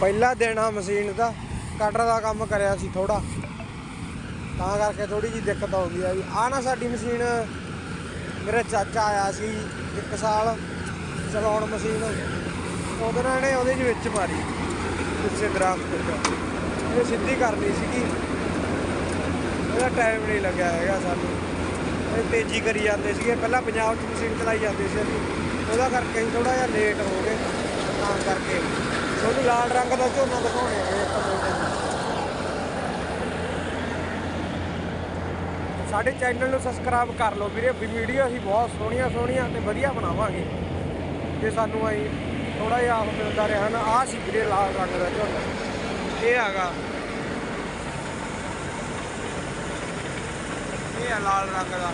ਪਹਿਲਾ ਦਿਨ ਆ ਮਸ਼ੀਨ ਦਾ ਕਟਰ ਦਾ ਕੰਮ ਕਰਿਆ ਸੀ ਥੋੜਾ ਤਾਂ ਕਰਕੇ ਥੋੜੀ ਜੀ ਦਿੱਕਤ ਆਉਂਦੀ ਆ ਵੀ ਆ ਨਾ ਸਾਡੀ ਮਸ਼ੀਨ, ਮੇਰਾ ਚਾਚਾ ਆਇਆ ਸੀ ਇੱਕ ਸਾਲ, ਚਲਾਉਣ ਮਸ਼ੀਨ। ਉਹਦੇ ਨਾਲ ਇਹਨੇ ਉਹਦੇ ਚ ਵਿੱਚ ਮਾਰੀ, ਪਿੱਛੇ ਦਰਖਤ ਤੇ। ਇਹ ਸਿੱਧੀ ਕਰਨੀ ਸੀਗੀ। ਇਹਦਾ ਟਾਈਮ ਨਹੀਂ ਲੱਗਿਆ ਹੈਗਾ ਸਾਨੂੰ। ਇਹ ਤੇਜ਼ੀ ਕਰੀ ਜਾਂਦੇ ਸੀਗੇ। ਪਹਿਲਾਂ ਪੰਜਾਬ 'ਚ ਮਸ਼ੀਨ ਚਲਾਈ ਜਾਂਦੀ ਸੀ। ਅਸੀਂ ਉਹਦਾ ਕਰਕੇ ਅਸੀਂ ਥੋੜਾ ਜਿਹਾ ਲੇਟ ਹੋ ਗਏ। ਤਾਂ ਕਰਕੇ। ਲਾਲ ਰੰਗ ਦਾ ਝੋਨਾ ਦਿਖਾਉਣੇ ਆ। ਇੱਕ ਮਿੰਟ ਸਾਡੇ ਚੈਨਲ ਨੂੰ ਸਬਸਕ੍ਰਾਈਬ ਕਰ ਲਓ ਵੀਰੇ ਵੀਡੀਓ ਅਸੀਂ ਬਹੁਤ ਸੋਹਣੀਆਂ ਸੋਹਣੀਆਂ ਤੇ ਵਧੀਆ ਬਣਾਵਾਂਗੇ। ਤੇ ਸਾਨੂੰ ਆਈ ਥੋੜਾ ਜਿਹਾ ਆਪ ਮਿਲਦਾ ਰਿਹਾ ਨਾ ਆ ਸੀ ਵੀਰੇ ਲਾਲ ਰੰਗ ਦਾ ਝੋਨਾ। ਇਹ ਹੈਗਾ। ਇਹ ਲਾਲ ਰੰਗ ਦਾ।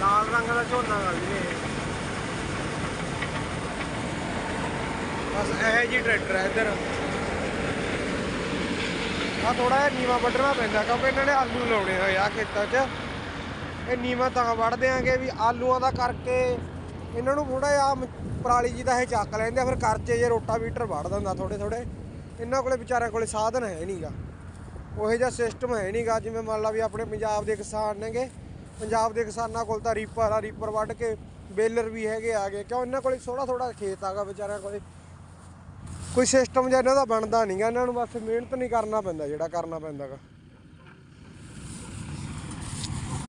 ਲਾਲ ਰੰਗ ਦਾ ਝੋਨਾ ਗਾ ਵੀਰੇ। ਬਸ ਇਹ ਜੀ ਟਰੈਕਟਰ ਹੈ ਇੱਧਰ। ਆ ਥੋੜਾ ਜਿਹਾ ਨੀਵਾ ਵੱਢਣਾ ਪੈਂਦਾ ਕਿਉਂਕਿ ਇਹਨਾਂ ਨੇ ਆਲੂ ਲਾਉਣੇ ਹੋਏ ਆ ਖੇਤਾਂ 'ਚ। ਇਹ ਨੀਵਾ ਤਾਂ ਵੱਢ ਦਿਆਂਗੇ ਵੀ ਆਲੂਆਂ ਦਾ ਕਰਕੇ ਇਹਨਾਂ ਨੂੰ ਥੋੜਾ ਜਿਹਾ ਪਰਾਲੀ ਜੀ ਦਾ ਇਹ ਚੱਕ ਲੈਂਦੇ ਆ, ਫਿਰ ਕਰਚੇ ਜੇ ਰੋਟਾ ਵੀਟਰ ਵੱਢ ਦਿੰਦਾ ਥੋੜੇ ਥੋੜੇ ਇਹਨਾਂ ਕੋਲੇ ਵਿਚਾਰਿਆਂ ਕੋਲੇ ਸਾਧਨ ਹੈ ਨਹੀਂਗਾ ਉਹੋ ਜਿਹਾ ਸਿਸਟਮ ਹੈ ਨਹੀਂਗਾ ਜਿਵੇਂ ਮੰਨ ਲਾ ਵੀ ਆਪਣੇ ਪੰਜਾਬ ਦੇ ਕਿਸਾਨ ਨੇਗੇ। ਪੰਜਾਬ ਦੇ ਕਿਸਾਨਾਂ ਕੋਲ ਤਾਂ ਰੀਪਰ ਆ, ਰੀਪਰ ਵੱਢ ਕੇ ਬੇਲਰ ਵੀ ਹੈਗੇ ਆ ਗਏ। ਕਿਉਂ ਇਹਨਾਂ ਕੋਲੇ ਥੋੜਾ ਥੋੜਾ ਖੇਤ ਆਗਾ ਵਿਚਾਰਿਆਂ ਕੋਲੇ। ਕੋਈ ਸਿਸਟਮ ਜਿਹਾ ਇਹਨਾਂ ਦਾ ਬਣਦਾ ਨਹੀਂਗਾ ਇਹਨਾਂ ਨੂੰ ਬਸ ਮਿਹਨਤ ਨਹੀਂ ਕਰਨਾ ਪੈਂਦਾ, ਜਿਹੜਾ ਕਰਨਾ ਪੈਂਦਾਗਾ